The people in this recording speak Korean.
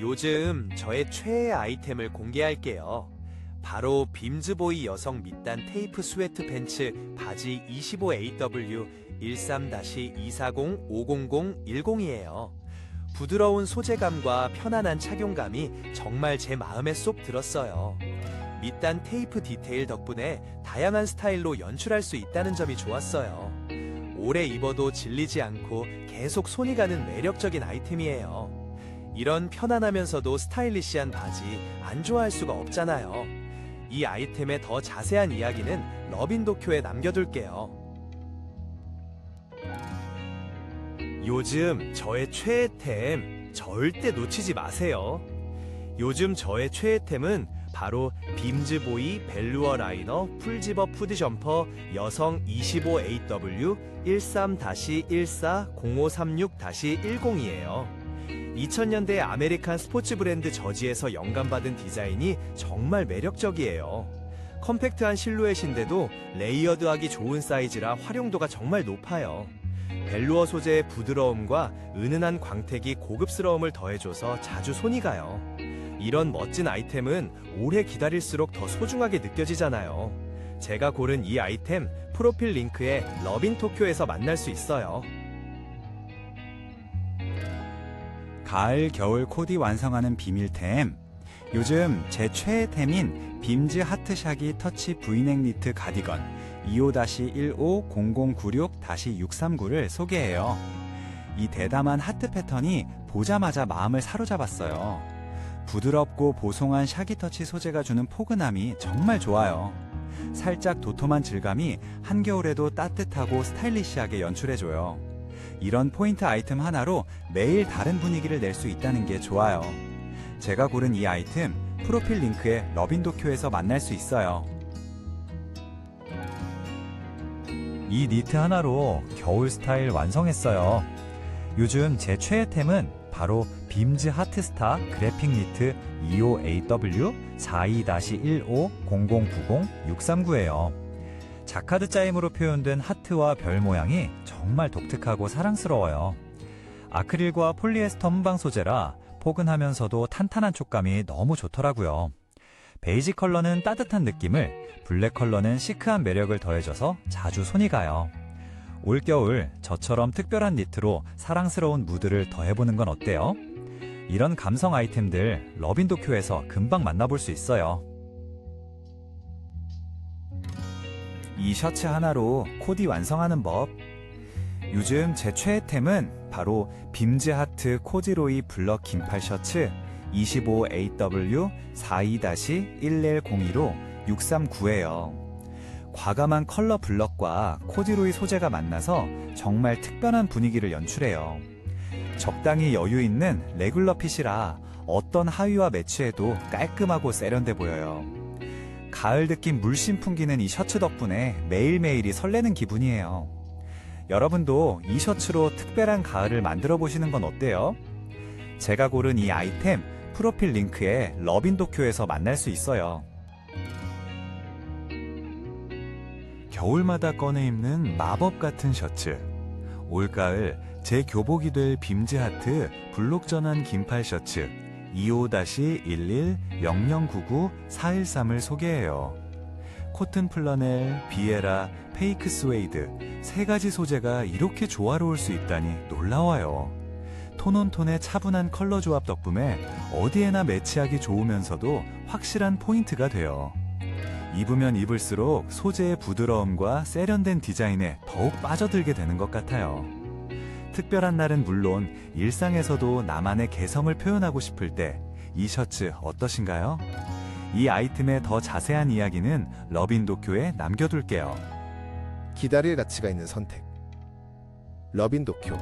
요즘 저의 최애 아이템을 공개할게요. 바로 빔즈보이 여성 밑단 테이프 스웨트 팬츠 바지 25AW 13-240-500-10이에요. 부드러운 소재감과 편안한 착용감이 정말 제 마음에 쏙 들었어요. 밑단 테이프 디테일 덕분에 다양한 스타일로 연출할 수 있다는 점이 좋았어요. 오래 입어도 질리지 않고 계속 손이 가는 매력적인 아이템이에요. 이런 편안하면서도 스타일리시한 바지 안 좋아할 수가 없잖아요. 이 아이템의 더 자세한 이야기는 러빈 도쿄에 남겨둘게요. 요즘 저의 최애템 절대 놓치지 마세요. 요즘 저의 최애템은 바로 빔즈보이 벨루어 라이너 풀지버 푸드 점퍼 여성 25AW 13-140536-10이에요. 2000년대 아메리칸 스포츠 브랜드 저지에서 영감받은 디자인이 정말 매력적이에요. 컴팩트한 실루엣인데도 레이어드하기 좋은 사이즈라 활용도가 정말 높아요. 벨루어 소재의 부드러움과 은은한 광택이 고급스러움을 더해줘서 자주 손이 가요. 이런 멋진 아이템은 오래 기다릴수록 더 소중하게 느껴지잖아요. 제가 고른 이 아이템 프로필 링크에 러빈 토쿄에서 만날 수 있어요. 가을, 겨울 코디 완성하는 비밀템. 요즘 제 최애템인 빔즈 하트샤기 터치 브이넥 니트 가디건 25-150096-639를 소개해요. 이 대담한 하트 패턴이 보자마자 마음을 사로잡았어요. 부드럽고 보송한 샤기 터치 소재가 주는 포근함이 정말 좋아요. 살짝 도톰한 질감이 한겨울에도 따뜻하고 스타일리시하게 연출해줘요. 이런 포인트 아이템 하나로 매일 다른 분위기를 낼 수 있다는 게 좋아요. 제가 고른 이 아이템 프로필 링크에 러빈 도쿄에서 만날 수 있어요. 이 니트 하나로 겨울 스타일 완성했어요. 요즘 제 최애템은 바로 빔즈 하트스타 그래픽 니트 25AW 42-150090-639예요. 자카드 짜임으로 표현된 하트와 별 모양이 정말 독특하고 사랑스러워요. 아크릴과 폴리에스터 문방 소재라 포근하면서도 탄탄한 촉감이 너무 좋더라고요. 베이지 컬러는 따뜻한 느낌을, 블랙 컬러는 시크한 매력을 더해줘서 자주 손이 가요. 올겨울 저처럼 특별한 니트로 사랑스러운 무드를 더해보는 건 어때요? 이런 감성 아이템들 러빈 도쿄에서 금방 만나볼 수 있어요. 이 셔츠 하나로 코디 완성하는 법. 요즘 제 최애템은 바로 빔즈 하트 코지로이 블럭 긴팔 셔츠 25AW 42-1102로 639예요. 과감한 컬러 블럭과 코디로이 소재가 만나서 정말 특별한 분위기를 연출해요. 적당히 여유 있는 레귤러 핏이라 어떤 하의와 매치해도 깔끔하고 세련돼 보여요. 가을 느낌 물씬 풍기는 이 셔츠 덕분에 매일매일이 설레는 기분이에요. 여러분도 이 셔츠로 특별한 가을을 만들어 보시는 건 어때요? 제가 고른 이 아이템 프로필 링크에 러빈 도쿄에서 만날 수 있어요. 겨울마다 꺼내 입는 마법 같은 셔츠. 올가을 제 교복이 될 빔즈 하트 블록 전환 긴팔 셔츠 25-11-0099-413을 소개해요. 코튼 플러넬, 비에라, 페이크 스웨이드 세 가지 소재가 이렇게 조화로울 수 있다니 놀라워요. 톤온톤의 차분한 컬러 조합 덕분에 어디에나 매치하기 좋으면서도 확실한 포인트가 돼요. 입으면 입을수록 소재의 부드러움과 세련된 디자인에 더욱 빠져들게 되는 것 같아요. 특별한 날은 물론 일상에서도 나만의 개성을 표현하고 싶을 때 이 셔츠 어떠신가요? 이 아이템의 더 자세한 이야기는 러빈 도쿄에 남겨둘게요. 기다릴 가치가 있는 선택. 러빈 도쿄